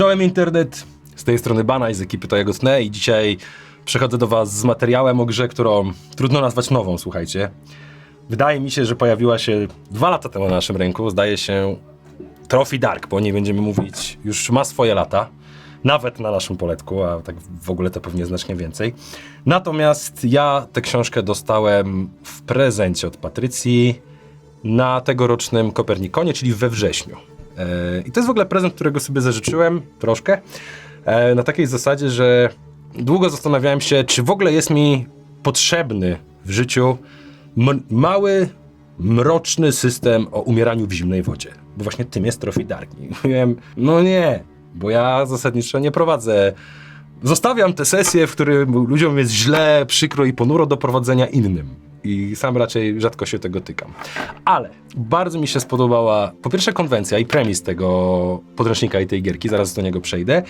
Czołem internet, z tej strony Banaj z ekipy To Jego Tnę i dzisiaj przychodzę do was z materiałem o grze, którą trudno nazwać nową, słuchajcie. Wydaje mi się, że pojawiła się dwa lata temu na naszym rynku, zdaje się Trophy Dark, bo o niej będziemy mówić, już ma swoje lata, nawet na naszym poletku, a tak w ogóle to pewnie znacznie więcej. Natomiast ja tę książkę dostałem w prezencie od Patrycji na tegorocznym Kopernikonie, czyli we wrześniu. E, I to jest w ogóle prezent, którego sobie zażyczyłem troszkę, e, na takiej zasadzie, że długo zastanawiałem się, czy w ogóle jest mi potrzebny w życiu mały, mroczny system o umieraniu w zimnej wodzie. Bo właśnie tym jest Trophy Dark. I mówiłem, no nie, bo ja zasadniczo nie prowadzę. Zostawiam te sesje, w których ludziom jest źle, przykro i ponuro do prowadzenia innym. I sam raczej rzadko się tego tykam. Ale bardzo mi się spodobała po pierwsze konwencja i premis tego podręcznika i tej gierki, zaraz do niego przejdę.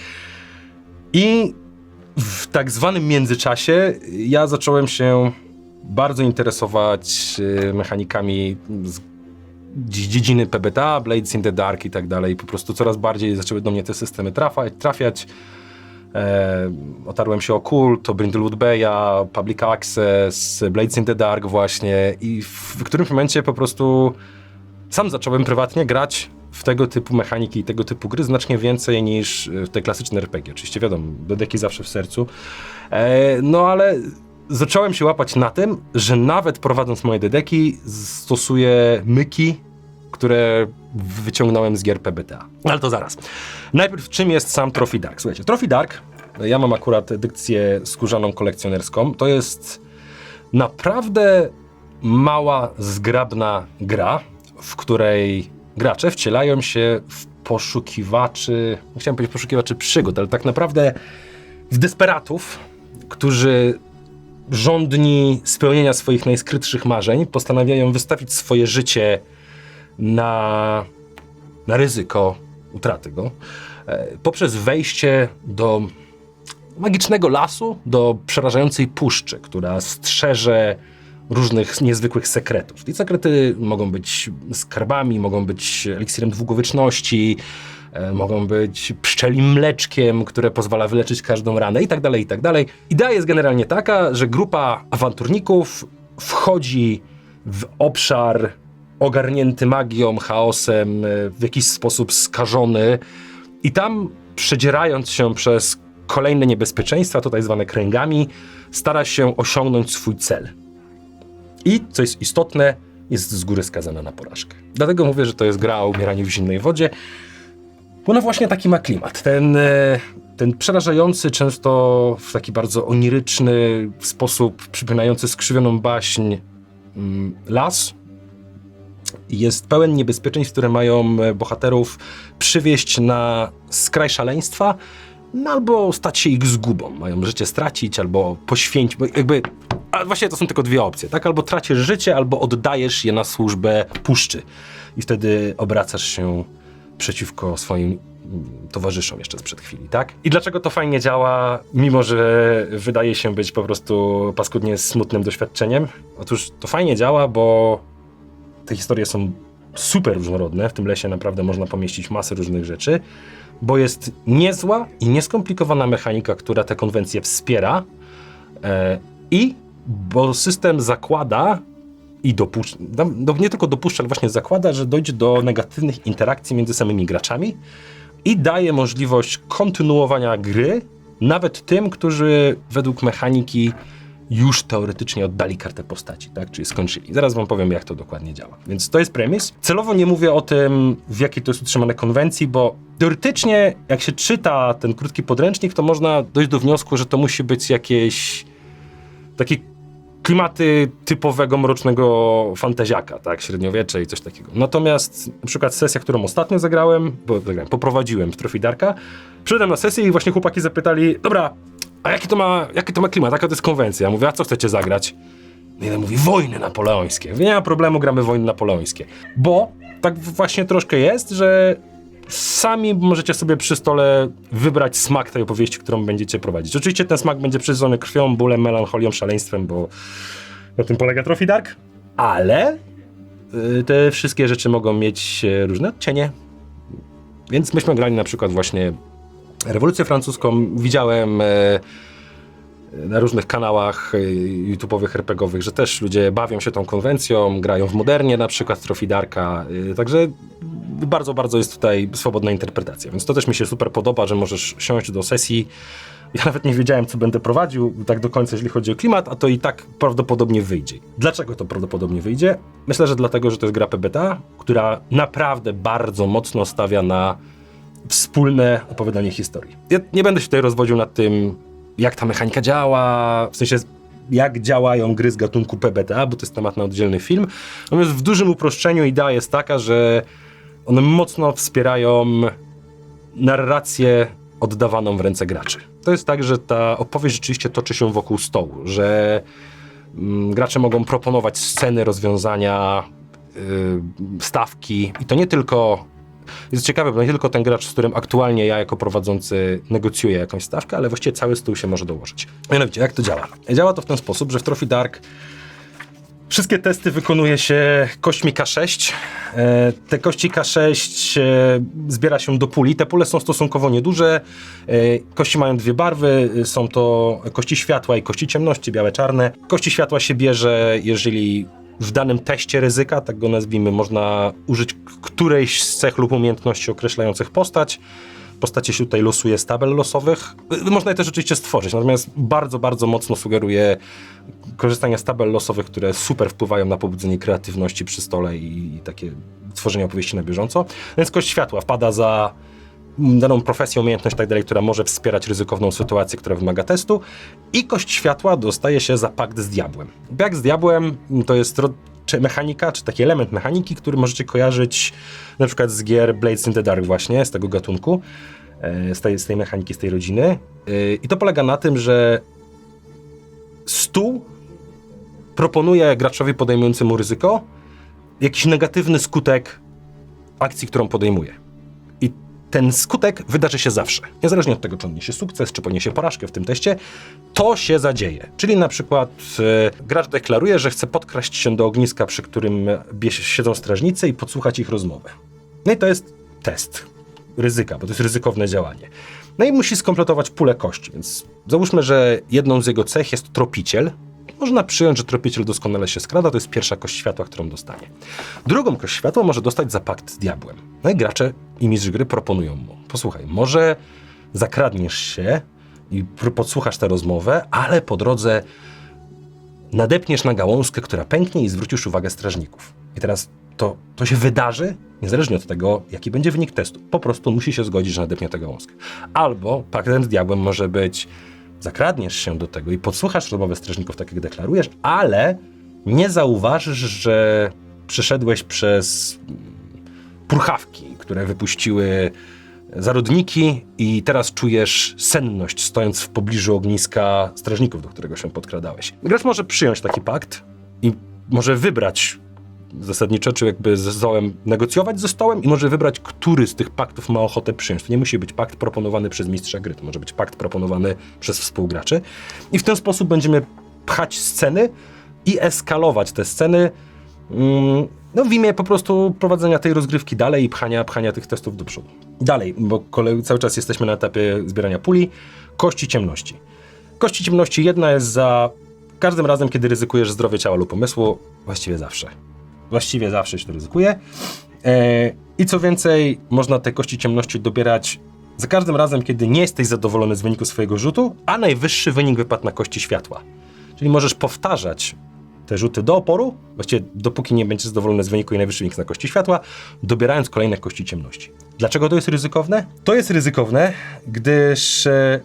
I w tak zwanym międzyczasie ja zacząłem się bardzo interesować y, mechanikami z dzie- dziedziny PBTA, Blades in the Dark i tak dalej. Po prostu coraz bardziej zaczęły do mnie te systemy trafiać. trafiać. E, otarłem się o Kult, o Brindlewood Bay'a, Public Access, Blades in the Dark właśnie i w, w którymś momencie po prostu sam zacząłem prywatnie grać w tego typu mechaniki i tego typu gry znacznie więcej niż w te klasyczne RPG. Oczywiście wiadomo, dedeki zawsze w sercu. E, no ale zacząłem się łapać na tym, że nawet prowadząc moje dedeki stosuję myki, które wyciągnąłem z gier PBTA. Ale to zaraz. Najpierw czym jest sam Trophy Dark? Słuchajcie, Trophy Dark, ja mam akurat edycję skórzaną kolekcjonerską, to jest naprawdę mała, zgrabna gra, w której gracze wcielają się w poszukiwaczy, chciałem powiedzieć poszukiwaczy przygód, ale tak naprawdę w desperatów, którzy żądni spełnienia swoich najskrytszych marzeń postanawiają wystawić swoje życie na, na ryzyko utraty go e, poprzez wejście do magicznego lasu, do przerażającej puszczy, która strzeże różnych niezwykłych sekretów. I sekrety mogą być skarbami, mogą być eliksirem długowieczności, e, mogą być pszczelim mleczkiem, które pozwala wyleczyć każdą ranę i tak dalej, i tak dalej. Idea jest generalnie taka, że grupa awanturników wchodzi w obszar ogarnięty magią, chaosem, e, w jakiś sposób skażony i tam przedzierając się przez kolejne niebezpieczeństwa, tutaj zwane kręgami, stara się osiągnąć swój cel. I, co jest istotne, jest z góry skazana na porażkę. Dlatego mówię, że to jest gra o umieraniu w zimnej wodzie, ona właśnie taki ma klimat. Ten, e, ten przerażający, często w taki bardzo oniryczny sposób przypominający skrzywioną baśń mm, las jest pełen niebezpieczeństw, które mają e, bohaterów przywieść na skraj szaleństwa, no albo stać się ich zgubą. Mają życie stracić, albo poświęcić, jakby... A właśnie to są tylko dwie opcje, tak? Albo tracisz życie, albo oddajesz je na służbę puszczy. I wtedy obracasz się przeciwko swoim mm, towarzyszom jeszcze sprzed chwili, tak? I dlaczego to fajnie działa, mimo że wydaje się być po prostu paskudnie smutnym doświadczeniem? Otóż to fajnie działa, bo te historie są super różnorodne. W tym lesie naprawdę można pomieścić masę różnych rzeczy, bo jest niezła i nieskomplikowana mechanika, która te konwencje wspiera e, i bo system zakłada i dopuszcza, nie tylko dopuszcza, ale właśnie zakłada, że dojdzie do negatywnych interakcji między samymi graczami i daje możliwość kontynuowania gry nawet tym, którzy według mechaniki już teoretycznie oddali kartę postaci, tak? Czyli skończyli. Zaraz wam powiem, jak to dokładnie działa. Więc to jest premis. Celowo nie mówię o tym, w jakiej to jest utrzymane konwencji, bo teoretycznie, jak się czyta ten krótki podręcznik, to można dojść do wniosku, że to musi być jakieś takie klimaty typowego mrocznego fantaziaka, tak, średniowiecze i coś takiego. Natomiast na przykład sesja, którą ostatnio zagrałem, bo zagrałem, poprowadziłem w Trophy Darka, przyszedłem na sesję i właśnie chłopaki zapytali, dobra, a jaki to ma, jaki to ma klimat, jaka to jest konwencja? Ja mówię, a co chcecie zagrać? No mówi, wojny napoleońskie. Nie ma problemu, gramy wojny napoleońskie. Bo tak właśnie troszkę jest, że sami możecie sobie przy stole wybrać smak tej opowieści, którą będziecie prowadzić. Oczywiście ten smak będzie przyzwolony krwią, bólem, melancholią, szaleństwem, bo na tym polega Trophy Dark, ale y, te wszystkie rzeczy mogą mieć e, różne odcienie. Więc myśmy grali na przykład właśnie Rewolucję francuską widziałem e, na różnych kanałach e, YouTube'owych, RPGowych, że też ludzie bawią się tą konwencją, grają w modernie, na przykład Trophy Darka, e, także bardzo, bardzo jest tutaj swobodna interpretacja, więc to też mi się super podoba, że możesz siąść do sesji. Ja nawet nie wiedziałem, co będę prowadził tak do końca, jeśli chodzi o klimat, a to i tak prawdopodobnie wyjdzie. Dlaczego to prawdopodobnie wyjdzie? Myślę, że dlatego, że to jest gra PBTA, która naprawdę bardzo mocno stawia na wspólne opowiadanie historii. Ja nie będę się tutaj rozwodził nad tym, jak ta mechanika działa, w sensie jak działają gry z gatunku PBTA, bo to jest temat na oddzielny film. Natomiast w dużym uproszczeniu idea jest taka, że one mocno wspierają narrację oddawaną w ręce graczy. To jest tak, że ta opowieść rzeczywiście toczy się wokół stołu, że mm, gracze mogą proponować sceny, rozwiązania, yy, stawki i to nie tylko jest ciekawe, bo nie tylko ten gracz, z którym aktualnie ja jako prowadzący negocjuję jakąś stawkę, ale właściwie cały stół się może dołożyć. Mianowicie, jak to działa? Działa to w ten sposób, że w Trophy Dark Wszystkie testy wykonuje się kośćmi K6. E, Te kości K6 e, zbiera się do puli. Te pule są stosunkowo nieduże. E, Kości mają dwie barwy. Są to kości światła i kości ciemności, białe, czarne. Kości światła się bierze, jeżeli w danym teście ryzyka, tak go nazwijmy, można użyć którejś z cech lub umiejętności określających postać. Postacie się tutaj losuje z tabel losowych. Y, Można je też oczywiście stworzyć, natomiast bardzo, bardzo mocno sugeruję korzystanie z tabel losowych, które super wpływają na pobudzenie kreatywności przy stole i, i takie tworzenie opowieści na bieżąco. Więc kość światła wpada za daną profesję, umiejętność tak dalej, która może wspierać ryzykowną sytuację, która wymaga testu. I kość światła dostaje się za pakt z diabłem. Pakt z diabłem to jest czy mechanika, czy taki element mechaniki, który możecie kojarzyć na przykład z gier Blades in the Dark właśnie, z tego gatunku, e, z tej, z tej mechaniki, z tej rodziny. E, I to polega na tym, że stół proponuje graczowi podejmującemu ryzyko jakiś negatywny skutek akcji, którą podejmuje. Ten skutek wydarzy się zawsze. Niezależnie od tego, czy on niesie sukces, czy poniesie porażkę w tym teście, to się zadzieje. Czyli na przykład e, gracz deklaruje, że chce podkraść się do ogniska, przy którym siedzą strażnicy i podsłuchać ich rozmowę. No i to jest test ryzyka, bo to jest ryzykowne działanie. No i musi skompletować pulę kości, więc załóżmy, że jedną z jego cech jest tropiciel. Można przyjąć, że tropiciel doskonale się skrada, to jest pierwsza kość światła, którą dostanie. Drugą kość światła może dostać za pakt z diabłem. No i gracze i mistrz gry proponują mu, posłuchaj, może zakradniesz się i podsłuchasz tę rozmowę, ale po drodze nadepniesz na gałązkę, która pęknie i zwrócisz uwagę strażników. I teraz to, to się wydarzy, niezależnie od tego, jaki będzie wynik testu. Po prostu musi się zgodzić, że nadepnie tę gałązkę. Albo paktem z diabłem może być, zakradniesz się do tego i podsłuchasz rozmowę strażników, tak jak deklarujesz, ale nie zauważysz, że przeszedłeś przez purchawki, które wypuściły zarodniki i teraz czujesz senność, stojąc w pobliżu ogniska strażników, do którego się podkradałeś. Gracz może przyjąć taki pakt i może wybrać zasadniczo, czy jakby ze stołem negocjować ze stołem i może wybrać, który z tych paktów ma ochotę przyjąć. To nie musi być pakt proponowany przez mistrza gry, to może być pakt proponowany przez współgraczy. I w ten sposób będziemy pchać sceny i eskalować te sceny mm, no w imię po prostu prowadzenia tej rozgrywki dalej i pchania, pchania tych testów do przodu. Dalej, bo kolej, cały czas jesteśmy na etapie zbierania puli. Kości ciemności. Kości ciemności jedna jest za każdym razem, kiedy ryzykujesz zdrowie ciała lub umysłu, właściwie zawsze. Właściwie zawsze się to ryzykuje. E, I co więcej, można te kości ciemności dobierać za każdym razem, kiedy nie jesteś zadowolony z wyniku swojego rzutu, a najwyższy wynik wypadł na kości światła. Czyli możesz powtarzać te rzuty do oporu, właściwie dopóki nie będziesz zadowolony z wyniku i najwyższy wynik na kości światła, dobierając kolejne kości ciemności. Dlaczego to jest ryzykowne? To jest ryzykowne, gdyż e,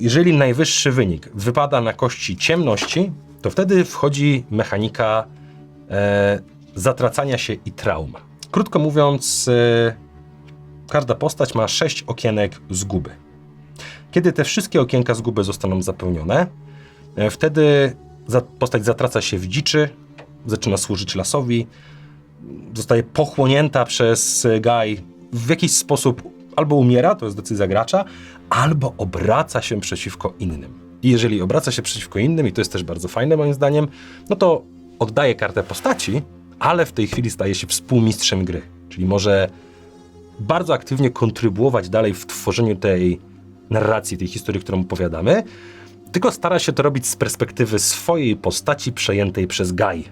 jeżeli najwyższy wynik wypada na kości ciemności, to wtedy wchodzi mechanika e, zatracania się i traum. Krótko mówiąc, e, każda postać ma sześć okienek zguby. Kiedy te wszystkie okienka zguby zostaną zapełnione, e, wtedy za, postać zatraca się w dziczy, zaczyna służyć lasowi, zostaje pochłonięta przez e, Gaj w jakiś sposób albo umiera, to jest decyzja gracza, albo obraca się przeciwko innym. I jeżeli obraca się przeciwko innym, i to jest też bardzo fajne moim zdaniem, no to oddaje kartę postaci, ale w tej chwili staje się współmistrzem gry. Czyli może bardzo aktywnie kontrybuować dalej w tworzeniu tej narracji, tej historii, którą opowiadamy, tylko stara się to robić z perspektywy swojej postaci przejętej przez Gaj.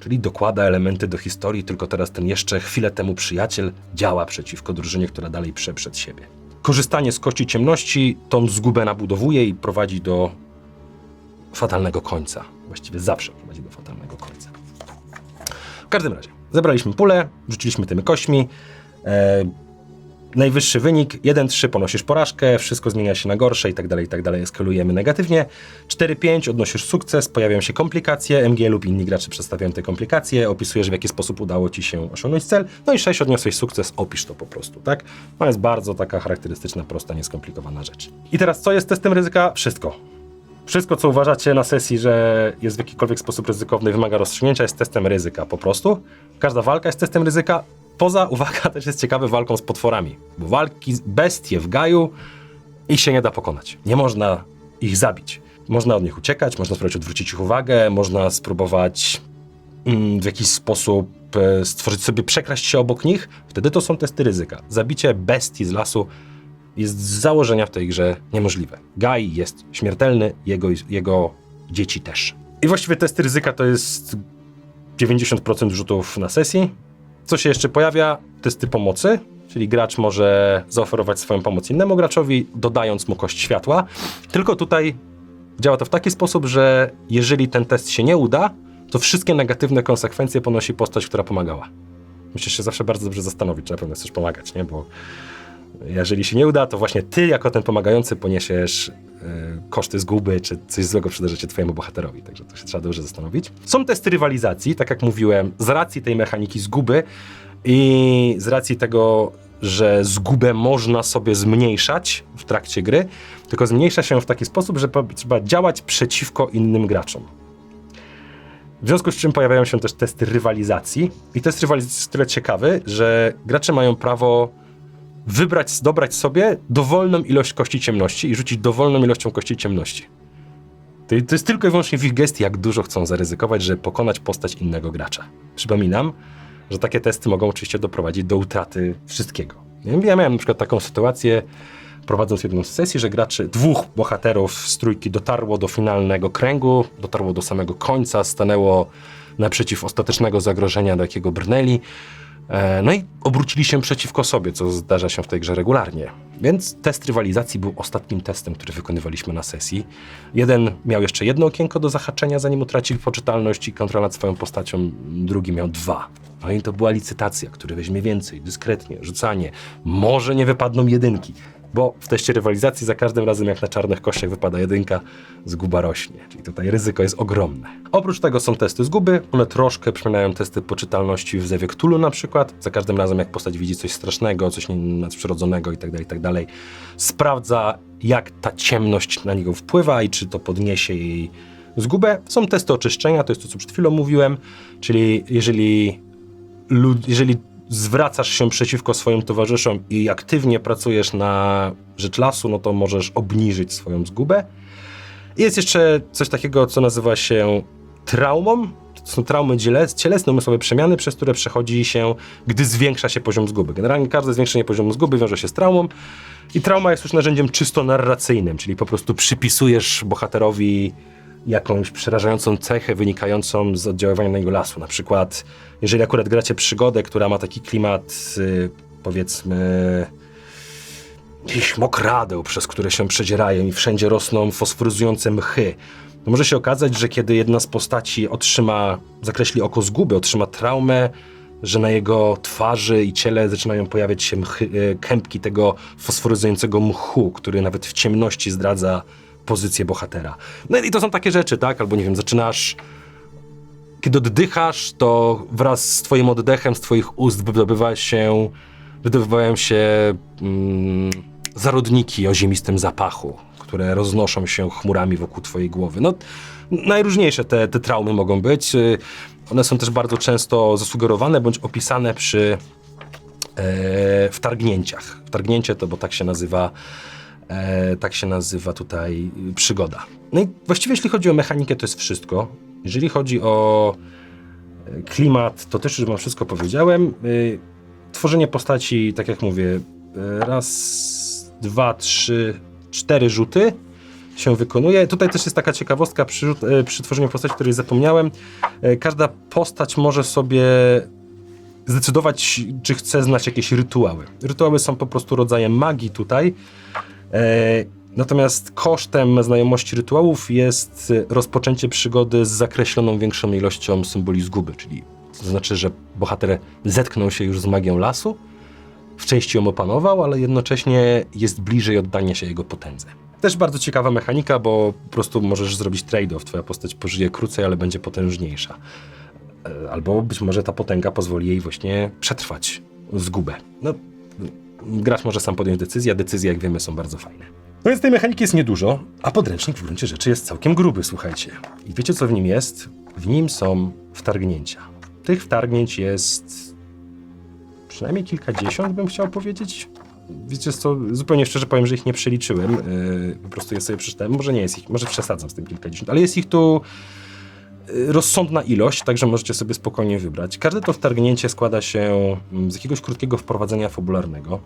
Czyli dokłada elementy do historii, tylko teraz ten jeszcze chwilę temu przyjaciel działa przeciwko drużynie, która dalej prze przed siebie. Korzystanie z kości ciemności tą zgubę nabudowuje i prowadzi do fatalnego końca. Właściwie zawsze prowadzi do fatalnego. W każdym razie, zebraliśmy pulę, rzuciliśmy tymi kośćmi. E, najwyższy wynik 1-3 ponosisz porażkę, wszystko zmienia się na gorsze i tak dalej, i tak dalej. Eskalujemy negatywnie. 4-5 odnosisz sukces, pojawiają się komplikacje. MG lub inni gracze przedstawiają te komplikacje, opisujesz w jaki sposób udało ci się osiągnąć cel. No i 6 odniosłeś sukces, opisz to po prostu, tak? To jest bardzo taka charakterystyczna, prosta, nieskomplikowana rzecz. I teraz co jest testem ryzyka? Wszystko. Wszystko, co uważacie na sesji, że jest w jakikolwiek sposób ryzykowny wymaga rozstrzygnięcia, jest testem ryzyka po prostu. Każda walka jest testem ryzyka. Poza, uwaga, też jest ciekawy walką z potworami. Bo walki bestie w gaju ich się nie da pokonać. Nie można ich zabić. Można od nich uciekać, można spróbować odwrócić ich uwagę, można spróbować mm, w jakiś sposób e, stworzyć sobie, przekraść się obok nich. Wtedy to są testy ryzyka. Zabicie bestii z lasu jest z założenia w tej grze niemożliwe. Guy jest śmiertelny, jego, jego dzieci też. I właściwie testy ryzyka to jest 90% rzutów na sesji. Co się jeszcze pojawia? Testy pomocy, czyli gracz może zaoferować swoją pomoc innemu graczowi, dodając mu kość światła. Tylko tutaj działa to w taki sposób, że jeżeli ten test się nie uda, to wszystkie negatywne konsekwencje ponosi postać, która pomagała. Musisz się zawsze bardzo dobrze zastanowić, czy na pewno chcesz pomagać, nie? Bo jeżeli się nie uda, to właśnie ty jako ten pomagający poniesiesz e, koszty zguby, czy coś złego przydarzy się twojemu bohaterowi. Także to się trzeba dobrze zastanowić. Są testy rywalizacji, tak jak mówiłem, z racji tej mechaniki zguby i z racji tego, że zgubę można sobie zmniejszać w trakcie gry, tylko zmniejsza się w taki sposób, że trzeba działać przeciwko innym graczom. W związku z czym pojawiają się też testy rywalizacji. I test rywalizacji jest tyle ciekawy, że gracze mają prawo wybrać, dobrać sobie dowolną ilość kości ciemności i rzucić dowolną ilością kości ciemności. To, to jest tylko i wyłącznie w ich gestii, jak dużo chcą zaryzykować, żeby pokonać postać innego gracza. Przypominam, że takie testy mogą oczywiście doprowadzić do utraty wszystkiego. Ja miałem na przykład taką sytuację, prowadząc jedną z sesji, że graczy, dwóch bohaterów z trójki dotarło do finalnego kręgu, dotarło do samego końca, stanęło naprzeciw ostatecznego zagrożenia, do jakiego brnęli. E, No i obrócili się przeciwko sobie, co zdarza się w tej grze regularnie. Więc test rywalizacji był ostatnim testem, który wykonywaliśmy na sesji. Jeden miał jeszcze jedno okienko do zahaczenia, zanim utracił poczytalność i kontrolę nad swoją postacią, drugi miał dwa. No i to była licytacja, który weźmie więcej, dyskretnie, rzucanie. Może nie wypadną jedynki, bo w teście rywalizacji za każdym razem jak na czarnych kościach wypada jedynka, zguba rośnie. Czyli tutaj ryzyko jest ogromne. Oprócz tego są testy zguby, one troszkę przypominają testy poczytalności w Zewie Cthulhu na przykład. Za każdym razem jak postać widzi coś strasznego, coś nadprzyrodzonego itd., itd., sprawdza jak ta ciemność na niego wpływa i czy to podniesie jej zgubę. Są testy oczyszczenia, to jest to co przed chwilą mówiłem, czyli jeżeli jeżeli zwracasz się przeciwko swoim towarzyszom i aktywnie pracujesz na rzecz lasu, no to możesz obniżyć swoją zgubę. Jest jeszcze coś takiego, co nazywa się traumą. To są traumy ciele- cielesne, umysłowe przemiany, przez które przechodzi się, gdy zwiększa się poziom zguby. Generalnie każde zwiększenie poziomu zguby wiąże się z traumą. I trauma jest już narzędziem czysto narracyjnym, czyli po prostu przypisujesz bohaterowi jakąś przerażającą cechę wynikającą z oddziaływania jego lasu. Na przykład, jeżeli akurat gracie przygodę, która ma taki klimat, y, powiedzmy, jakichś mokradeł, przez które się przedzierają i wszędzie rosną fosforyzujące mchy, to może się okazać, że kiedy jedna z postaci otrzyma, zakreśli oko zguby, otrzyma traumę, że na jego twarzy i ciele zaczynają pojawiać się mchy, e, kępki tego fosforyzującego mchu, który nawet w ciemności zdradza pozycję bohatera. No i to są takie rzeczy, tak? Albo nie wiem, zaczynasz kiedy oddychasz, to wraz z twoim oddechem, z twoich ust wydobywa się, wydobywają się mm, zarodniki o ziemistym zapachu, które roznoszą się chmurami wokół twojej głowy. No, najróżniejsze te, te traumy mogą być. Y, One są też bardzo często zasugerowane bądź opisane przy e, wtargnięciach. Wtargnięcie to, bo tak się nazywa E, tak się nazywa tutaj przygoda. No i właściwie jeśli chodzi o mechanikę, to jest wszystko. Jeżeli chodzi o e, klimat, to też już wam wszystko powiedziałem. Y, Tworzenie postaci, tak jak mówię, e, raz, dwa, trzy, cztery rzuty się wykonuje. Tutaj też jest taka ciekawostka przy, e, przy tworzeniu postaci, której zapomniałem. E, Każda postać może sobie zdecydować, czy chce znać jakieś rytuały. Rytuały są po prostu rodzajem magii tutaj. E, Natomiast kosztem znajomości rytuałów jest rozpoczęcie przygody z zakreśloną większą ilością symboli zguby, czyli to znaczy, że bohater zetknął się już z magią lasu, w części ją opanował, ale jednocześnie jest bliżej oddania się jego potędze. Też bardzo ciekawa mechanika, bo po prostu możesz zrobić trade-off. Twoja postać pożyje krócej, ale będzie potężniejsza. E, Albo być może ta potęga pozwoli jej właśnie przetrwać zgubę. No, gracz może sam podjąć decyzję, a decyzje, jak wiemy, są bardzo fajne. No więc tej mechaniki jest niedużo, a podręcznik w gruncie rzeczy jest całkiem gruby, słuchajcie. I wiecie, co w nim jest? W nim są wtargnięcia. Tych wtargnięć jest przynajmniej kilkadziesiąt, bym chciał powiedzieć. Wiecie co, zupełnie szczerze powiem, że ich nie przeliczyłem. Yy, po prostu je sobie przeczytałem. Może nie jest ich, może przesadzam z tym kilkadziesiąt, ale jest ich tu rozsądna ilość, także możecie sobie spokojnie wybrać. Każde to wtargnięcie składa się mm, z jakiegoś krótkiego wprowadzenia fabularnego.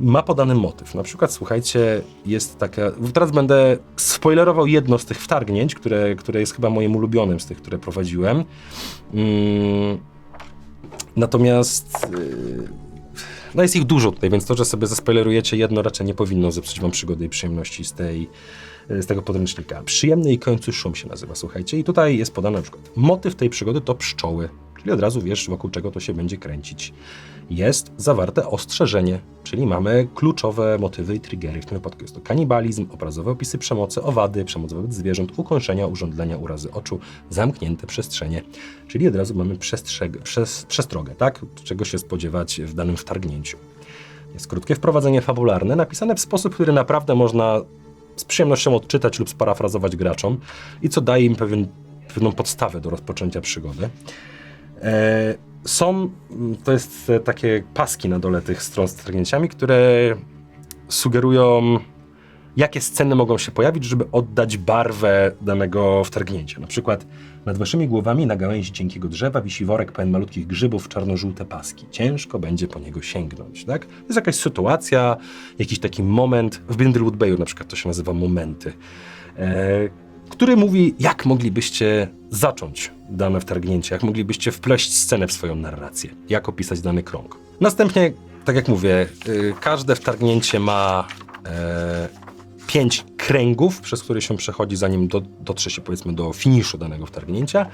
Ma podany motyw. Na przykład, słuchajcie, jest taka. Teraz będę spoilerował jedno z tych wtargnięć, które, które jest chyba moim ulubionym z tych, które prowadziłem. Mm, Natomiast yy, no jest ich dużo tutaj, więc to, że sobie zaspoilerujecie jedno raczej nie powinno zepsuć wam przygody i przyjemności z, tej, yy, z tego podręcznika. Przyjemny i końcu szum się nazywa, słuchajcie. I tutaj jest podane na przykład motyw tej przygody to pszczoły, czyli od razu wiesz, wokół czego to się będzie kręcić. Jest zawarte ostrzeżenie, czyli mamy kluczowe motywy i triggery. W tym wypadku jest to kanibalizm, obrazowe opisy przemocy, owady, przemoc wobec zwierząt, ukąszenia, urządlenia, urazy oczu, zamknięte przestrzenie. Czyli od razu mamy przes- przestrogę, tak? Czego się spodziewać w danym wtargnięciu. Jest krótkie wprowadzenie fabularne, napisane w sposób, który naprawdę można z przyjemnością odczytać lub sparafrazować graczom i co daje im pewien, pewną podstawę do rozpoczęcia przygody. E, są, mm, to jest e, takie paski na dole tych stron z wtargnięciami, które sugerują, jakie sceny mogą się pojawić, żeby oddać barwę danego wtargnięcia. Na przykład nad waszymi głowami na gałęzi cienkiego drzewa wisi worek pełen malutkich grzybów, czarno-żółte paski. Ciężko będzie po niego sięgnąć, tak? To jest jakaś sytuacja, jakiś taki moment. W Brindlewood Bayu na przykład to się nazywa momenty. E, który mówi, jak moglibyście zacząć dane wtargnięcie, jak moglibyście wpleść scenę w swoją narrację, jak opisać dany krąg. Następnie, tak jak mówię, y, każde wtargnięcie ma e, pięć kręgów, przez które się przechodzi, zanim do, dotrze się powiedzmy do finiszu danego wtargnięcia.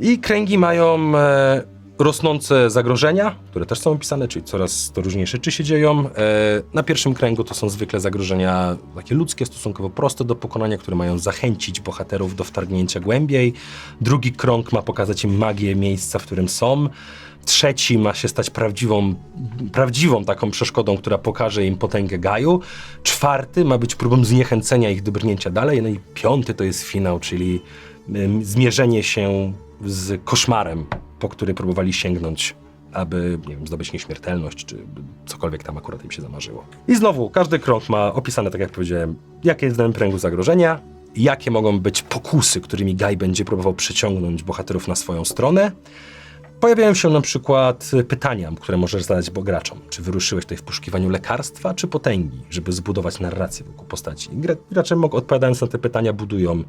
I kręgi mają e, rosnące zagrożenia, które też są opisane, czyli coraz to różniejsze rzeczy się dzieją. E, na pierwszym kręgu to są zwykle zagrożenia takie ludzkie, stosunkowo proste do pokonania, które mają zachęcić bohaterów do wtargnięcia głębiej. Drugi krąg ma pokazać im magię miejsca, w którym są. Trzeci ma się stać prawdziwą, prawdziwą taką przeszkodą, która pokaże im potęgę Gaju. Czwarty ma być próbą zniechęcenia ich do brnięcia dalej. No i piąty to jest finał, czyli ym, zmierzenie się z koszmarem, po który próbowali sięgnąć, aby nie wiem, zdobyć nieśmiertelność, czy cokolwiek tam akurat im się zamarzyło. I znowu, każdy krąg ma opisane, tak jak powiedziałem, jakie jest w danym kręgu zagrożenia, jakie mogą być pokusy, którymi Gaj będzie próbował przyciągnąć bohaterów na swoją stronę. Pojawiają się na przykład pytania, które możesz zadać graczom. Czy wyruszyłeś tutaj w poszukiwaniu lekarstwa, czy potęgi, żeby zbudować narrację wokół postaci? I gra- Gracze, odpowiadając na te pytania, budują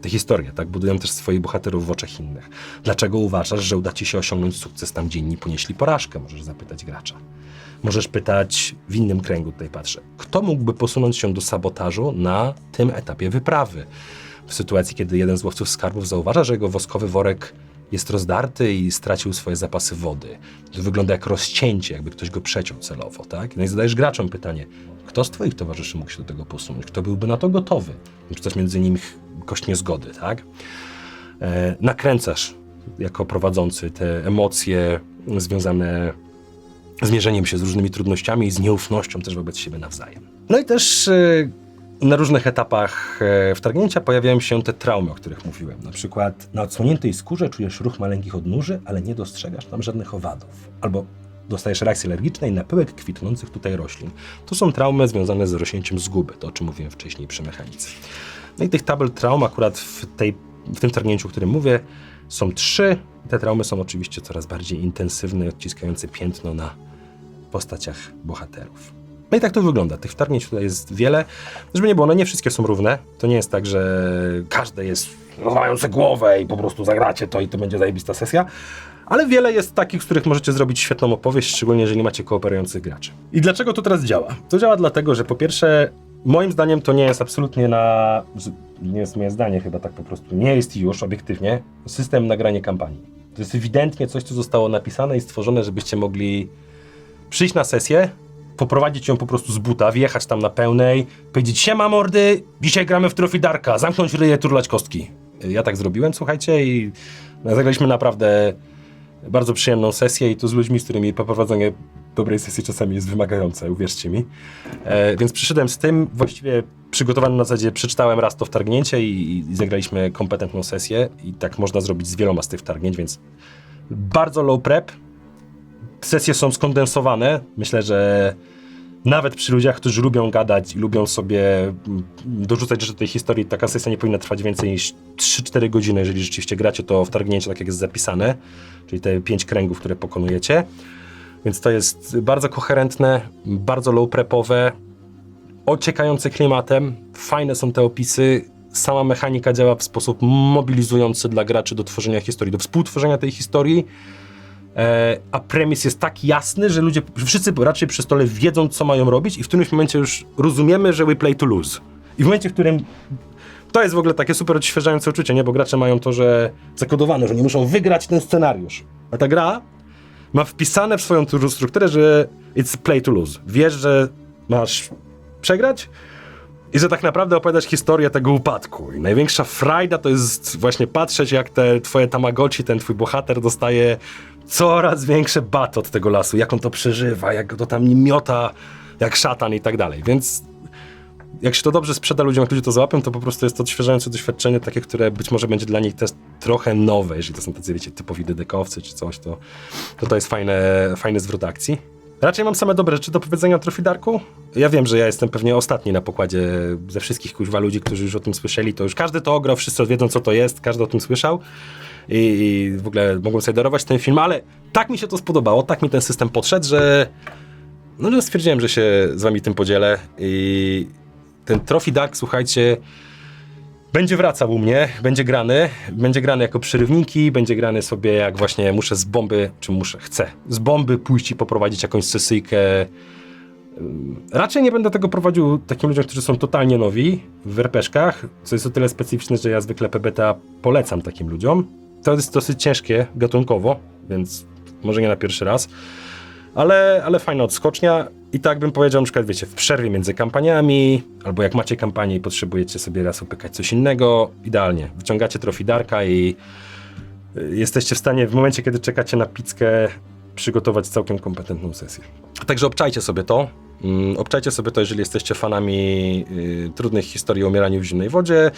tę historię, tak? Budują też swoich bohaterów w oczach innych. Dlaczego uważasz, że uda ci się osiągnąć sukces tam, gdzie inni ponieśli porażkę? Możesz zapytać gracza. Możesz pytać w innym kręgu, tutaj patrzę. Kto mógłby posunąć się do sabotażu na tym etapie wyprawy? W sytuacji, kiedy jeden z łowców skarbów zauważa, że jego woskowy worek jest rozdarty i stracił swoje zapasy wody. To wygląda jak rozcięcie, jakby ktoś go przeciął celowo, tak? No i zadajesz graczom pytanie, kto z twoich towarzyszy mógł się do tego posunąć? Kto byłby na to gotowy? Rzucasz między nimi kość niezgody, tak? E, nakręcasz jako prowadzący te emocje związane z mierzeniem się z różnymi trudnościami i z nieufnością też wobec siebie nawzajem. No i też e, na różnych etapach e, wtargnięcia pojawiają się te traumy, o których mówiłem. Na przykład na odsłoniętej skórze czujesz ruch maleńkich odnóży, ale nie dostrzegasz tam żadnych owadów. Albo dostajesz reakcję alergicznej na pyłek kwitnących tutaj roślin. To są traumy związane z rośnięciem zguby, to o czym mówiłem wcześniej przy mechanice. No i tych tabel traum akurat w, tej, w tym targnięciu, o którym mówię, są trzy. Te traumy są oczywiście coraz bardziej intensywne odciskające piętno na postaciach bohaterów. No i tak to wygląda. Tych wtargnięć tutaj jest wiele. Żeby nie było, no nie wszystkie są równe. To nie jest tak, że każde jest rozwalające głowę i po prostu zagracie to i to będzie zajebista sesja. Ale wiele jest takich, z których możecie zrobić świetną opowieść, szczególnie jeżeli macie kooperujących graczy. I dlaczego to teraz działa? To działa dlatego, że po pierwsze, moim zdaniem to nie jest absolutnie na. Nie jest moje zdanie, chyba tak po prostu. Nie jest już obiektywnie system nagrania kampanii. To jest ewidentnie coś, co zostało napisane i stworzone, żebyście mogli przyjść na sesję, poprowadzić ją po prostu z buta, wjechać tam na pełnej, powiedzieć siema mordy, dzisiaj gramy w Trophy Darka, zamknąć ryje, turlać kostki. Ja tak zrobiłem, słuchajcie, i zagraliśmy naprawdę bardzo przyjemną sesję i to z ludźmi, z którymi poprowadzenie dobrej sesji czasami jest wymagające, uwierzcie mi. E, więc przyszedłem z tym, właściwie przygotowany na zasadzie, przeczytałem raz to wtargnięcie i, i zagraliśmy kompetentną sesję i tak można zrobić z wieloma z tych wtargnięć, więc bardzo low prep, sesje są skondensowane. Myślę, że nawet przy ludziach, którzy lubią gadać i lubią sobie mm, dorzucać rzeczy do tej historii, taka sesja nie powinna trwać więcej niż 3-4 godziny, jeżeli rzeczywiście gracie to wtargnięcie tak jak jest zapisane, czyli te 5 kręgów, które pokonujecie. Więc to jest bardzo koherentne, bardzo low prepowe, ociekające klimatem, fajne są te opisy, sama mechanika działa w sposób mobilizujący dla graczy do tworzenia historii, do współtworzenia tej historii. E, a premis jest tak jasny, że ludzie, wszyscy raczej przy stole wiedzą, co mają robić i w którymś momencie już rozumiemy, że we play to lose. I w momencie, w którym to jest w ogóle takie super odświeżające uczucie, nie? Bo gracze mają to, że zakodowane, że nie muszą wygrać ten scenariusz. A ta gra ma wpisane w swoją tu- strukturę, że it's play to lose. Wiesz, że masz przegrać i że tak naprawdę opowiadać historię tego upadku. I największa frajda to jest właśnie patrzeć, jak te twoje tamagotchi, ten twój bohater dostaje coraz większe baty od tego lasu, jak on to przeżywa, jak go to tam miota, jak szatan i tak dalej. Więc jak się to dobrze sprzeda ludziom, jak ludzie to załapią, to po prostu jest to odświeżające doświadczenie, takie, które być może będzie dla nich też trochę nowe, jeżeli to są tacy, wiecie, typowi dedekowcy czy coś, to to, to jest fajne, fajny zwrot akcji. Raczej mam same dobre rzeczy do powiedzenia o Trophy Darku. Ja wiem, że ja jestem pewnie ostatni na pokładzie ze wszystkich kuźwa ludzi, którzy już o tym słyszeli. To już każdy to ograł, wszyscy wiedzą co to jest, każdy o tym słyszał. I, i w ogóle mogłem sobie darować ten film, ale tak mi się to spodobało, tak mi ten system podszedł, że no, stwierdziłem, że się z wami tym podzielę. I ten Trophy Dark, słuchajcie, będzie wracał u mnie, będzie grany, będzie grany jako przyrywniki, będzie grany sobie jak właśnie muszę z bomby, czy muszę, chcę, z bomby pójść i poprowadzić jakąś sesyjkę. Raczej nie będę tego prowadził takim ludziom, którzy są totalnie nowi w RPszkach, co jest o tyle specyficzne, że ja zwykle PBTA polecam takim ludziom. To jest dosyć ciężkie gatunkowo, więc może nie na pierwszy raz, ale, ale fajna odskocznia. I tak bym powiedział, na przykład, wiecie, w przerwie między kampaniami, albo jak macie kampanię i potrzebujecie sobie raz upykać coś innego, idealnie. Wyciągacie Trophy Darka i y, jesteście w stanie w momencie, kiedy czekacie na pizzkę, przygotować całkiem kompetentną sesję. Także obczajcie sobie to. Mm, obczajcie sobie to, jeżeli jesteście fanami y, trudnych historii o umieraniu w zimnej wodzie.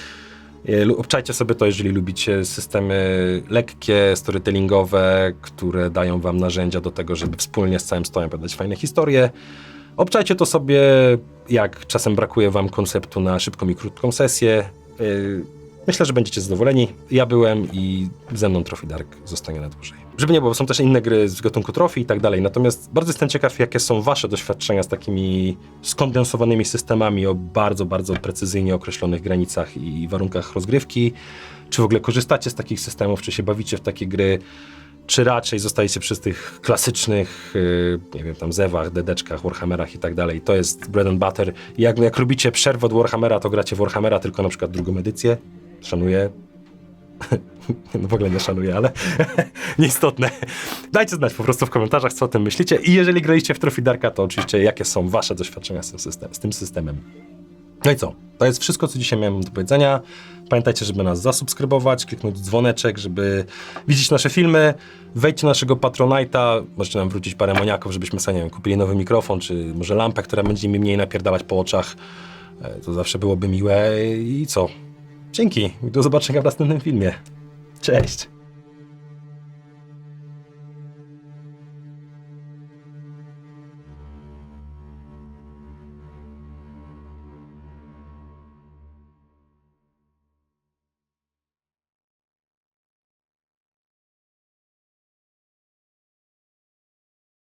Lu- Obczajcie sobie to, jeżeli lubicie systemy lekkie, storytellingowe, które dają wam narzędzia do tego, żeby wspólnie z całym stołem opowiadać fajne historie. Obczajcie to sobie, jak czasem brakuje wam konceptu na szybką i krótką sesję. Myślę, że będziecie zadowoleni. Ja byłem i ze mną Trophy Dark zostanie na dłużej. Żeby nie było, są też inne gry z gatunku Trophy i tak dalej. Natomiast bardzo jestem ciekaw, jakie są wasze doświadczenia z takimi skondensowanymi systemami o bardzo, bardzo precyzyjnie określonych granicach i warunkach rozgrywki. Czy w ogóle korzystacie z takich systemów, czy się bawicie w takie gry, czy raczej zostajecie przy tych klasycznych, yy, nie wiem, tam zewach, dedeczkach, Warhammerach i tak dalej. To jest bread and butter. Jak, jak lubicie przerwę od Warhammera, to gracie Warhammera, tylko na przykład drugą edycję. Szanuję. No w ogóle nie szanuję, ale nieistotne. Dajcie znać po prostu w komentarzach, co o tym myślicie. I jeżeli graliście w Trophy Darka, to oczywiście jakie są wasze doświadczenia z tym, system, z tym systemem. No i co? To jest wszystko, co dzisiaj miałem do powiedzenia. Pamiętajcie, żeby nas zasubskrybować, kliknąć dzwoneczek, żeby widzieć nasze filmy. Wejdźcie na naszego Patronite'a, możecie nam wrócić parę moniaków, żebyśmy sobie, nie wiem, kupili nowy mikrofon, czy może lampę, która będzie mi mniej napierdalać po oczach. E, To zawsze byłoby miłe. I co? Dzięki. Do zobaczenia w następnym filmie. Cześć.